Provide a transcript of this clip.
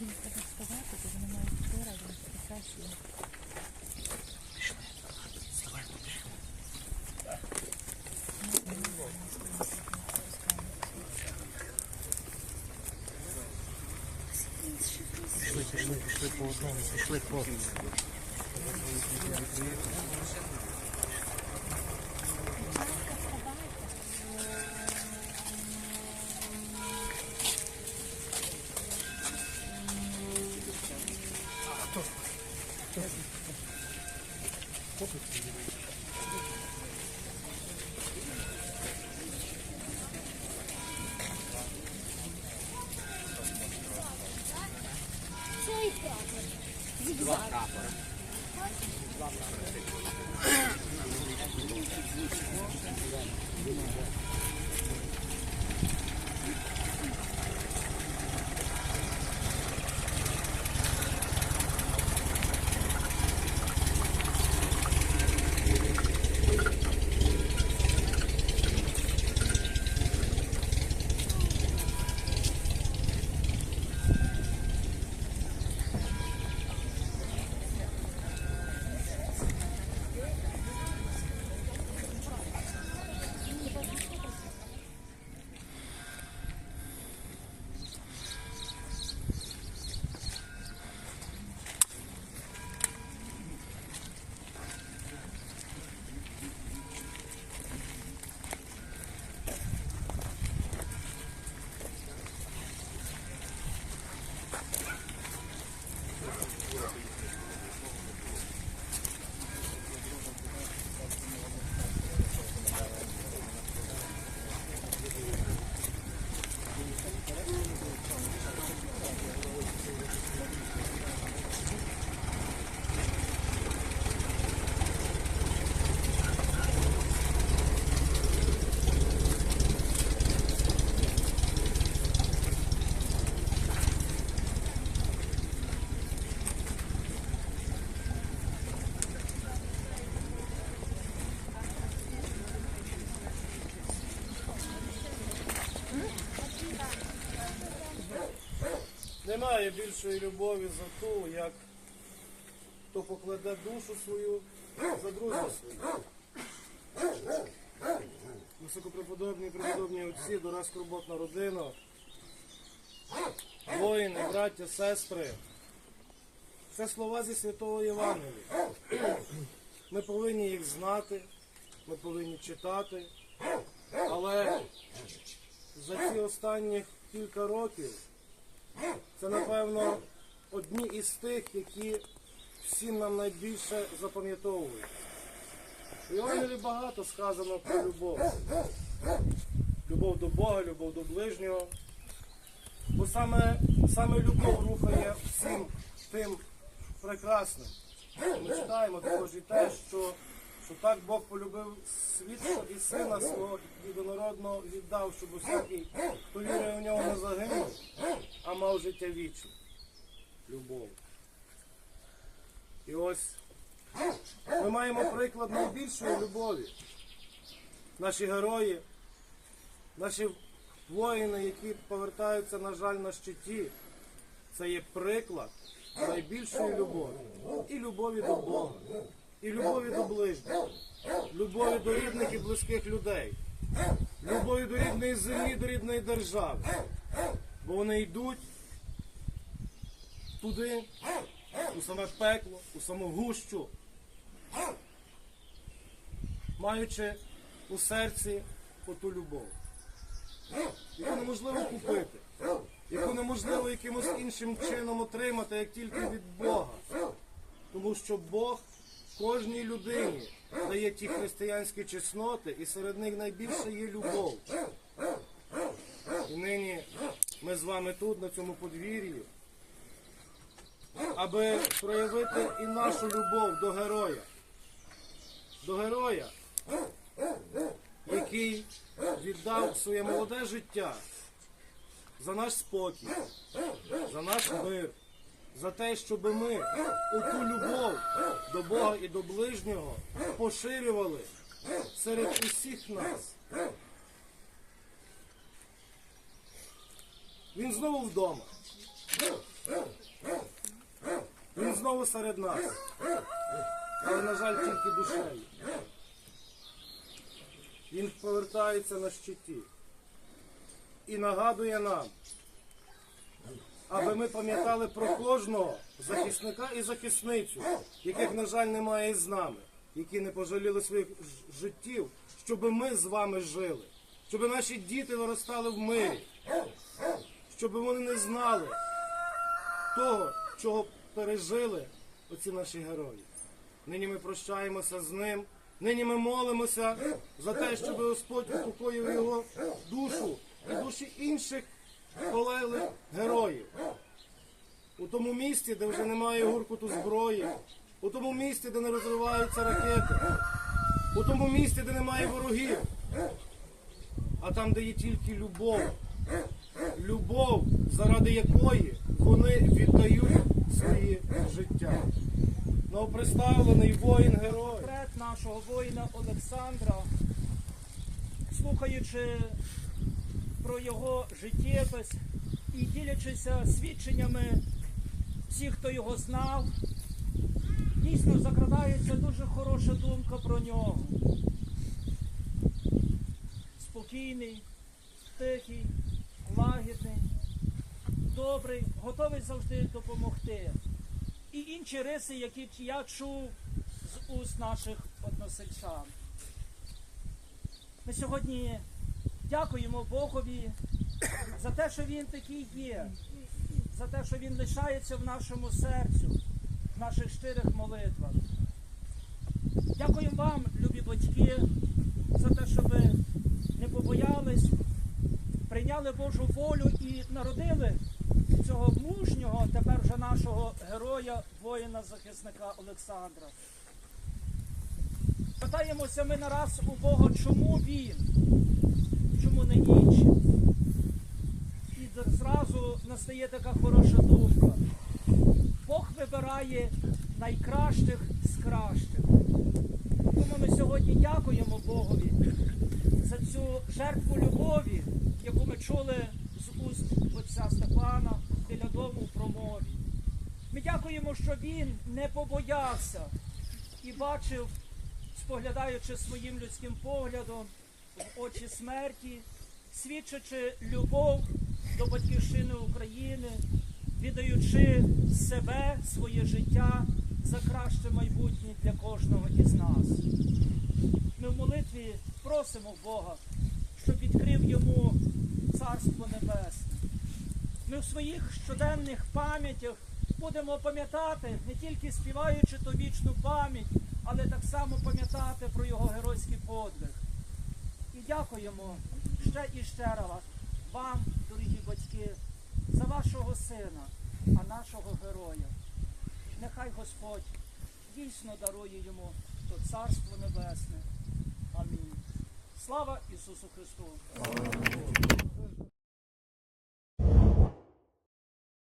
Їм треба вставати, бо вони мають вчора, вони процесію. Пішли, пішли, пішли по одному, пішли по. そうそう。Немає більшої любові за ту, як хто покладе душу свою за друзів своїх. Високопреподобні, преподобні отці, дорога скорботна родина, воїни, браття, сестри. Це слова зі Святого Євангелія. Ми повинні їх знати, ми повинні читати, але за ці останні кілька років це, напевно, одні із тих, які всім нам найбільше запам'ятовують. У Євангелії багато сказано про любов. Любов до Бога, любов до ближнього. Бо саме, саме любов рухає всім тим прекрасним. Ми читаємо також і те, що, що так Бог полюбив світло і сина свого єдинородного віддав, щоб усякий, хто вірує в нього, не загинув, а мав життя вічне. Любов. І ось ми маємо приклад найбільшої любові. Наші герої, наші воїни, які повертаються, на жаль, на щиті, це є приклад найбільшої любові. І любові до Бога, і любові до ближніх, любові до рідних і близьких людей, любові до рідної землі, до рідної держави. Бо вони йдуть туди, у саме пекло, у саму гущу, маючи у серці оту любов, яку неможливо купити, яку неможливо якимось іншим чином отримати, як тільки від Бога. Тому що Бог кожній людині дає ті християнські чесноти, і серед них найбільше є любов. І нині ми з вами тут, на цьому подвір'ї, аби проявити і нашу любов до героя. До героя, який віддав своє молоде життя за наш спокій, за наш мир, за те, щоб ми оту любов до Бога і до ближнього поширювали серед усіх нас. Він знову вдома. Він знову серед нас. Але, на жаль, тільки душею. Він повертається на щиті і нагадує нам, аби ми пам'ятали про кожного захисника і захисницю, яких, на жаль, немає з нами, які не пожаліли своїх життів, щоб ми з вами жили, щоб наші діти виростали в мирі, щоб вони не знали того, чого пережили оці наші герої. Нині ми прощаємося з ним. Нині ми молимося за те, щоб Господь упокоїв його душу і душі інших полеглих героїв. У тому місці, де вже немає гуркоту зброї, у тому місці, де не розриваються ракети, у тому місці, де немає ворогів, а там, де є тільки любов. Любов, заради якої вони віддають свої життя. Новоприставлений воїн-герой. нашого воїна Олександра, слухаючи про його життєпис і ділячися свідченнями всіх, хто його знав, дійсно закрадається дуже хороша думка про нього. Спокійний, тихий, лагідний, добрий, готовий завжди допомогти. І інші риси, які я чув з уст наших односельчан. Ми сьогодні дякуємо Богові за те, що Він такий є, за те, що Він лишається в нашому серцю, в наших щирих молитвах. Дякуємо вам, любі батьки, за те, що ви не побоялись, прийняли Божу волю і народили цього мужнього, тепер вже нашого героя, воїна-захисника Олександра. Питаємося ми нараз у Бога, чому він, чому не інші. І настає така хороша думка. Бог вибирає найкращих з кращих. Тому ми сьогодні дякуємо Богові за цю жертву любові, яку ми чули з уст отця Степана біля дому в промові. Ми дякуємо, що він не побоявся і бачив, споглядаючи своїм людським поглядом в очі смерті, свідчачи любов до батьківщини України, віддаючи себе, своє життя за краще майбутнє для кожного із нас. Ми в молитві просимо Бога, щоб відкрив йому Царство Небесне. Ми в своїх щоденних пам'ятях будемо пам'ятати, не тільки співаючи ту вічну пам'ять, але так само пам'ятати про його геройський подвиг. І дякуємо ще і ще раз вам, дорогі батьки, за вашого сина, а нашого героя. Нехай Господь дійсно дарує йому то Царство Небесне. Амінь. Слава Ісусу Христу!